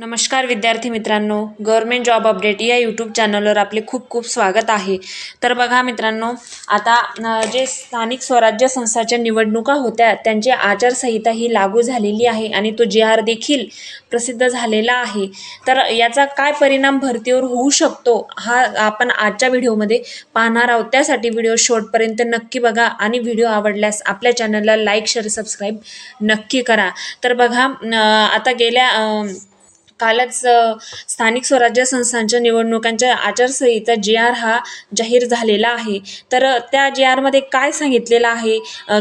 नमस्कार विद्यार्थी मित्रांनो गव्हर्मेंट जॉब अपडेट या यूट्यूब चॅनलवर आपले खूप खूप स्वागत आहे. तर बघा मित्रांनो आता जे स्थानिक स्वराज्य संस्थाच्या निवडणुका होत्या त्यांची आचारसंहिता ही लागू झालेली आहे आणि तो जी आर देखील प्रसिद्ध झालेला आहे. तर याचा काय परिणाम भरतीवर होऊ शकतो हा आपण आजच्या व्हिडिओमध्ये पाहणार आहोत. त्यासाठी व्हिडिओ शेवटपर्यंत नक्की बघा आणि व्हिडिओ आवडल्यास आपल्या चॅनलला लाईक शेअर सबस्क्राईब नक्की करा. तर बघा आता गेल्या कालच स्थानिक स्वराज्य संस्थांच्या निवडणुकांच्या आचारसंहिता जी आर हा जाहीर झालेला आहे. तर त्या जी आरमध्ये काय सांगितलेलं आहे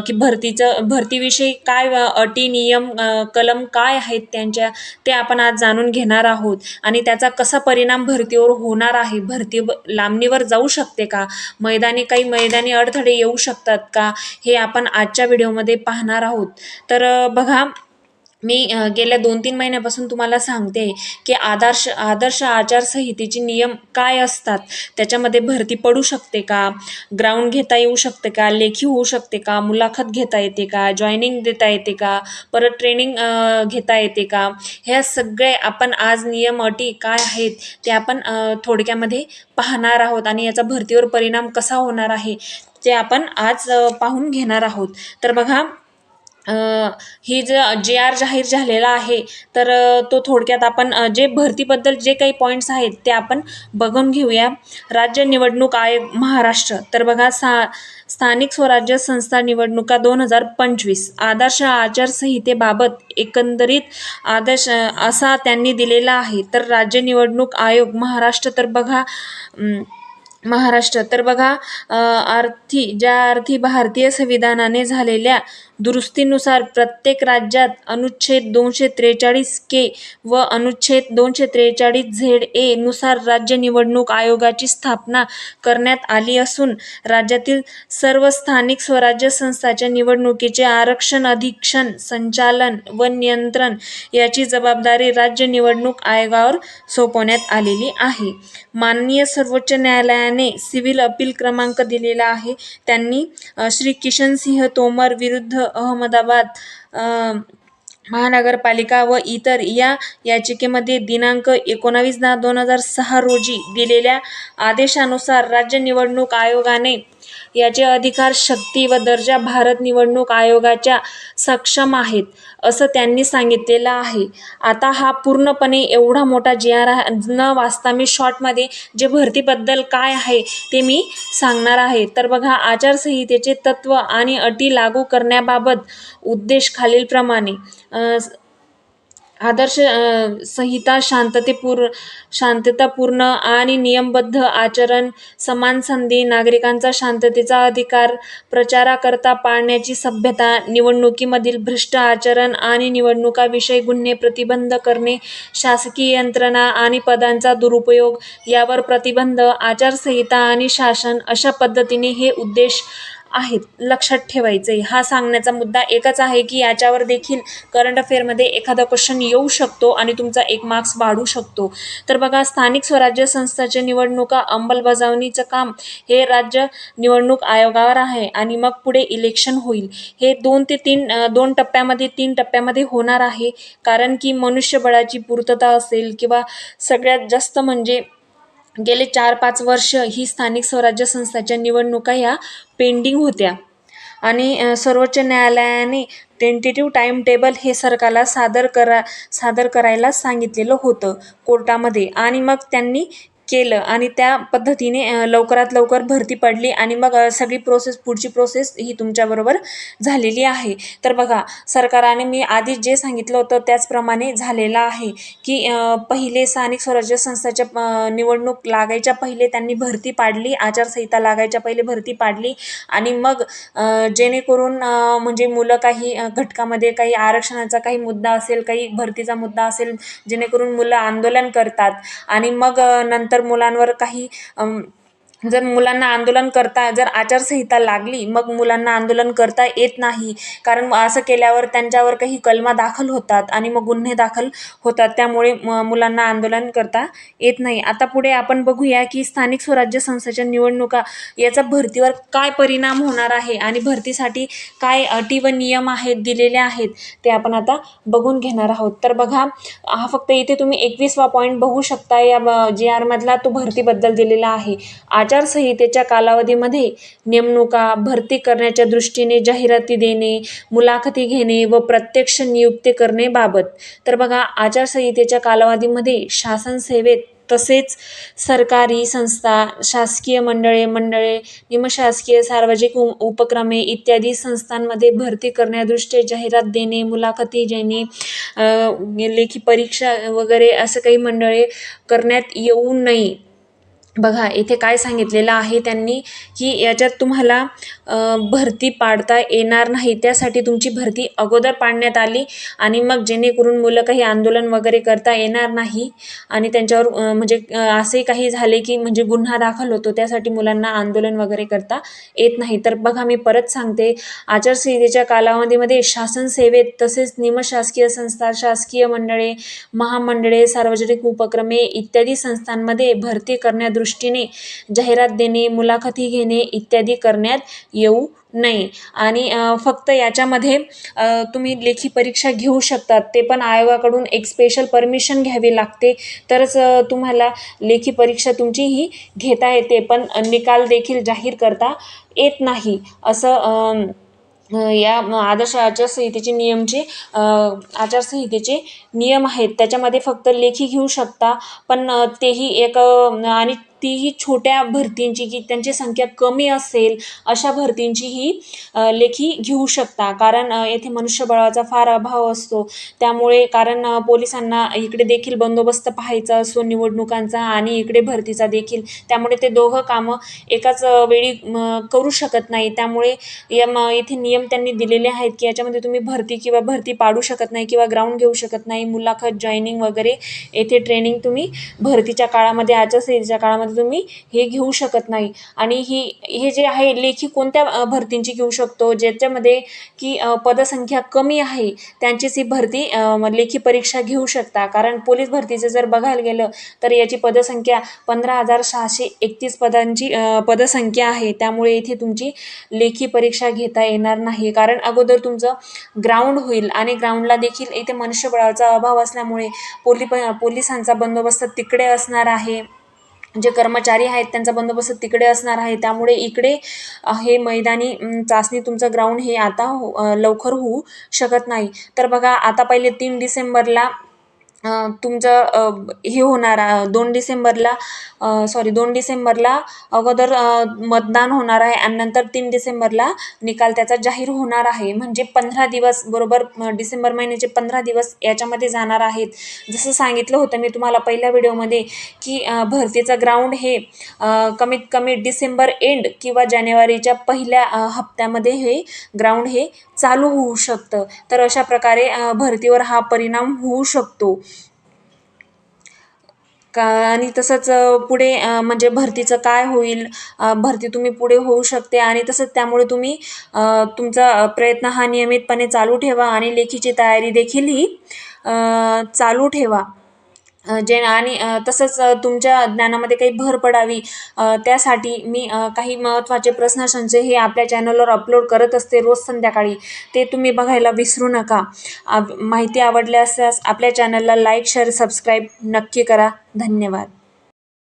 की भरतीचं भरतीविषयी काय अटी नियम कलम काय आहेत त्यांच्या ते आपण आज जाणून घेणार आहोत. आणि त्याचा कसा परिणाम भरतीवर होणार आहे? भरती ब- लांबणीवर जाऊ शकते का? मैदानी काही मैदानी अडथळे येऊ शकतात का? हे आपण आजच्या व्हिडिओमध्ये पाहणार आहोत. तर बघा मी गेल्या दोन तीन महिन्यापासून तुम्हाला सांगते की आदर्श आदर्श आचारसंहितेचे नियम काय असतात? त्याच्यामध्ये भरती पडू शकते का? ग्राउंड घेता येऊ शकते का? लेखी होऊ शकते का? मुलाखत घेता येते का? जॉईनिंग देता येते का? परत ट्रेनिंग घेता येते का? ह्या सगळे आपण आज नियम अटी काय आहेत ते आपण थोडक्यामध्ये पाहणार आहोत आणि याचा भरतीवर परिणाम कसा होणार आहे ते आपण आज पाहून घेणार आहोत. तर बघा ही जे जे आर जाहीर झालेला आहे तर तो थोडक्यात आपण जे भरतीबद्दल जे काही पॉईंट्स आहेत ते आपण बघून घेऊया. राज्य निवडणूक आयोग महाराष्ट्र. तर बघा सा स्थानिक स्वराज्य संस्था निवडणुका दोन हजार पंचवीस. आदर्श आचारसंहितेबाबत एकंदरीत आदर्श असा त्यांनी दिलेला आहे. तर राज्य निवडणूक आयोग महाराष्ट्र. तर बघा महाराष्ट्र. तर बघा अर्थी ज्या अर्थी भारतीय संविधानाने झालेल्या दुरुस्तीनुसार प्रत्येक राज्यात अनुच्छेद दोनशे त्रेचाळीस के व अनुच्छेद दोनशे त्रेचाळीस झेड ए नुसार राज्य निवडणूक आयोगाची स्थापना करण्यात आली असून राज्यातील सर्व स्थानिक स्वराज्य संस्थाच्या निवडणुकीचे आरक्षण अधीक्षण संचालन व नियंत्रण याची जबाबदारी राज्य निवडणूक आयोगावर सोपवण्यात आलेली आहे. माननीय सर्वोच्च न्यायालयाने सिव्हिल अपील क्रमांक दिलेला आहे. त्यांनी श्री किशन सिंह तोमर विरुद्ध अहमदाबाद महानगरपालिका व इतर या याचिकेमध्ये दिनांक एकोणावीस दहा दोन हजार सहा रोजी दिलेल्या आदेशानुसार राज्य निवडणूक आयोगाने याचे अधिकार शक्ती व दर्जा भारत निवडणूक आयोगाच्या सक्षम आहेत असं त्यांनी सांगितलेलं आहे. आता हा पूर्णपणे एवढा मोठा जी आर न वाचता मी शॉर्टमध्ये जे भरतीबद्दल काय आहे ते मी सांगणार आहे. तर बघा आचारसंहितेचे तत्त्व आणि अटी लागू करण्याबाबत उद्देश खालीलप्रमाणे. आदर्श संहिता शांततेपूर शांततापूर्ण आणि नियमबद्ध आचरण समान संधी नागरिकांचा शांततेचा अधिकार प्रचाराकरता पाळण्याची सभ्यता निवडणुकीमधील भ्रष्ट आचरण आणि निवडणुकाविषयी गुन्हे प्रतिबंध करणे शासकीय यंत्रणा आणि पदांचा दुरुपयोग यावर प्रतिबंध आचारसंहिता आणि शासन अशा पद्धतीने हे उद्देश आहेत लक्षात ठेवायचे हा सांगण्याचा मुद्दा एकच आहे की याच्यावर देखील करंट अफेअरमध्ये एखादा क्वेश्चन येऊ शकतो आणि तुमचा एक मार्क्स वाढू शकतो. तर बघा स्थानिक स्वराज्य संस्थाच्या निवडणुका अंमलबजावणीचं काम हे राज्य निवडणूक आयोगावर आहे आणि मग पुढे इलेक्शन होईल. हे दोन ते तीन दोन टप्प्यामध्ये तीन टप्प्यामध्ये होणार आहे. कारण की मनुष्यबळाची पूर्तता असेल किंवा सगळ्यात जास्त म्हणजे गेले चार पाच वर्ष ही स्थानिक स्वराज्य संस्थाच्या निवडणुका ह्या पेंडिंग होत्या. आणि सर्वोच्च न्यायालयाने टेंटेटिव्ह टाईम टेबल हे सरकारला सादर करा सादर करायला सांगितलेलं होतं कोर्टामध्ये. आणि मग त्यांनी केलं आणि त्या पद्धतीने लवकरात लवकर भरती पडली आणि मग सगळी प्रोसेस पुढची प्रोसेस ही तुमच्याबरोबर झालेली आहे. तर बघा सरकाराने मी आधी जे सांगितलं होतं त्याचप्रमाणे झालेलं आहे की पहिले स्थानिक स्वराज्य संस्थाच्या निवडणूक लागायच्या पहिले त्यांनी भरती पाडली आचारसंहिता लागायच्या पहिले भरती पाडली आणि मग जेणेकरून म्हणजे मुलं काही घटकामध्ये काही आरक्षणाचा काही मुद्दा असेल काही भरतीचा मुद्दा असेल जेणेकरून मुलं आंदोलन करतात आणि मग नंतर मुलांवर काही जर मुलांना आंदोलन करता जर आचारसंहिता लागली मग मुलांना आंदोलन करता येत नाही. कारण असं केल्यावर त्यांच्यावर काही कलमा दाखल होतात आणि मग गुन्हे दाखल होतात. त्यामुळे म मुलांना आंदोलन करता येत नाही. आता पुढे आपण बघूया की स्थानिक स्वराज्य संस्थेच्या निवडणुका याचा भरतीवर काय परिणाम होणार आहे आणि भरतीसाठी काय अटी व नियम आहेत दिलेले आहेत ते आपण आता बघून घेणार आहोत. तर बघा हा फक्त इथे तुम्ही एकवीसवा पॉईंट बघू शकता. या जे आरमधला तो भरतीबद्दल दिलेला आहे. आचारसंहितेच्या कालावधीमध्ये नेमणुका भरती करण्याच्या दृष्टीने जाहिराती देणे मुलाखती घेणे व प्रत्यक्ष नियुक्ती करणे बाबत तर बघा आचारसंहितेच्या कालावधीमध्ये शासन सेवेत तसेच सरकारी संस्था शासकीय मंडळे मंडळे निमशासकीय सार्वजनिक उ उपक्रमे इत्यादी संस्थांमध्ये भरती करण्यादृष्टी जाहिरात देणे मुलाखती देणे लेखी परीक्षा वगैरे असं काही मंडळे करण्यात येऊ नये. बघा इथे काय सांगितलेलं आहे त्यांनी की याच्यात तुम्हाला भरती पाडता येणार नाही. त्यासाठी तुमची भरती अगोदर पाडण्यात आली आणि मग जेणेकरून मुलं काही आंदोलन वगैरे करता येणार नाही. आणि त्यांच्यावर म्हणजे असे काही झाले की म्हणजे गुन्हा दाखल होतो. त्यासाठी मुलांना आंदोलन वगैरे करता येत नाही. तर बघा मी परत सांगते. आचारसंहितेच्या कालावधीमध्ये शासन सेवेत तसेच निमशासकीय संस्था शासकीय मंडळे महामंडळे सार्वजनिक उपक्रमे इत्यादी संस्थांमध्ये भरती करण्यात दृष्टीने जाहिरात देणे मुलाखती घेणे इत्यादी करण्यात येऊ नये. आणि फक्त याच्यामध्ये तुम्ही लेखी परीक्षा घेऊ शकतात. ते पण आयोगाकडून एक स्पेशल परमिशन घ्यावी लागते. तरच तुम्हाला लेखी परीक्षा तुमची ही घेता येते. पण निकाल देखील जाहीर करता येत नाही. असं या आदर्श आचारसंहितेचे नियमचे आचारसंहितेचे नियम आहेत. त्याच्यामध्ये फक्त लेखी घेऊ शकता. पण तेही एक आणि तीही छोट्या भरतींची की त्यांची संख्या कमी असेल अशा भरतींची ही लेखी घेऊ शकता. कारण येथे मनुष्यबळाचा फार अभाव असतो. त्यामुळे कारण पोलिसांना इकडे देखील बंदोबस्त पाहायचा असतो निवडणुकांचा आणि इकडे भरतीचा देखील. त्यामुळे ते दोघं कामं एकाच वेळी करू शकत नाही. त्यामुळे या म इथे नियम त्यांनी दिलेले आहेत की याच्यामध्ये तुम्ही भरती किंवा भरती पाडू शकत नाही किंवा ग्राउंड घेऊ शकत नाही. मुलाखत जॉईनिंग वगैरे येथे ट्रेनिंग तुम्ही भरतीच्या काळामध्ये आचारसंहितेच्या काळामध्ये तुम्ही हे घेऊ शकत नाही. आणि ही हे जे आहे लेखी कोणत्या भरतींची घेऊ शकतो? ज्याच्यामध्ये की पदसंख्या कमी आहे त्यांचीच ही भरती लेखी परीक्षा घेऊ शकता. कारण पोलीस भरतीचं जर बघायला गेलं तर याची पदसंख्या पंधरा हजार सहाशे एकतीस पदांची पदसंख्या आहे. त्यामुळे इथे तुमची लेखी परीक्षा घेता येणार नाही. कारण अगोदर तुमचं ग्राउंड होईल आणि ग्राउंडला देखील इथे मनुष्यबळाचा अभाव असल्यामुळे पोली पोलिसांचा बंदोबस्त तिकडे असणार आहे. जे कर्मचारी आहेत त्यांचा बंदोबस्त तिकडे असणार आहे. त्यामुळे इकडे हे मैदानी चाचणी तुमचं ग्राउंड हे आता हो लवकर होऊ शकत नाही. तर बघा आता पहिले तीन डिसेंबरला तुमचं हे होणार दोन डिसेंबरला सॉरी दोन डिसेंबरला अगोदर मतदान होणार आहे आणि नंतर तीन डिसेंबरला निकाल त्याचा जाहीर होणार आहे. म्हणजे पंधरा दिवस बरोबर डिसेंबर महिन्याचे पंधरा दिवस याच्यामध्ये जाणार आहेत. जसं सांगितलं होतं मी तुम्हाला पहिल्या व्हिडिओमध्ये की भरतीचं ग्राउंड हे कमीत कमी डिसेंबर एंड किंवा जानेवारीच्या पहिल्या हप्त्यामध्ये हे ग्राउंड हे चालू होऊ शकतं. तर अशा प्रकारे भरतीवर हा परिणाम होऊ शकतो. का आणि तसंच पुढे म्हणजे भरतीचं काय होईल? भरती तुम्ही पुढे होऊ शकते आणि तसंच त्यामुळे तुम्ही तुमचा प्रयत्न हा नियमितपणे चालू ठेवा आणि लेखीची तयारी देखील ही चालू ठेवा. जे आणि तसंच तुमच्या ज्ञानामध्ये काही भर पडावी त्यासाठी मी काही महत्त्वाचे प्रश्न संचय हे आपल्या चॅनलवर अपलोड करत असते रोज संध्याकाळी ते तुम्ही बघायला विसरू नका. माहिती आवडल्यास आपल्या चॅनलला लाईक शेअर सबस्क्राईब नक्की करा. धन्यवाद.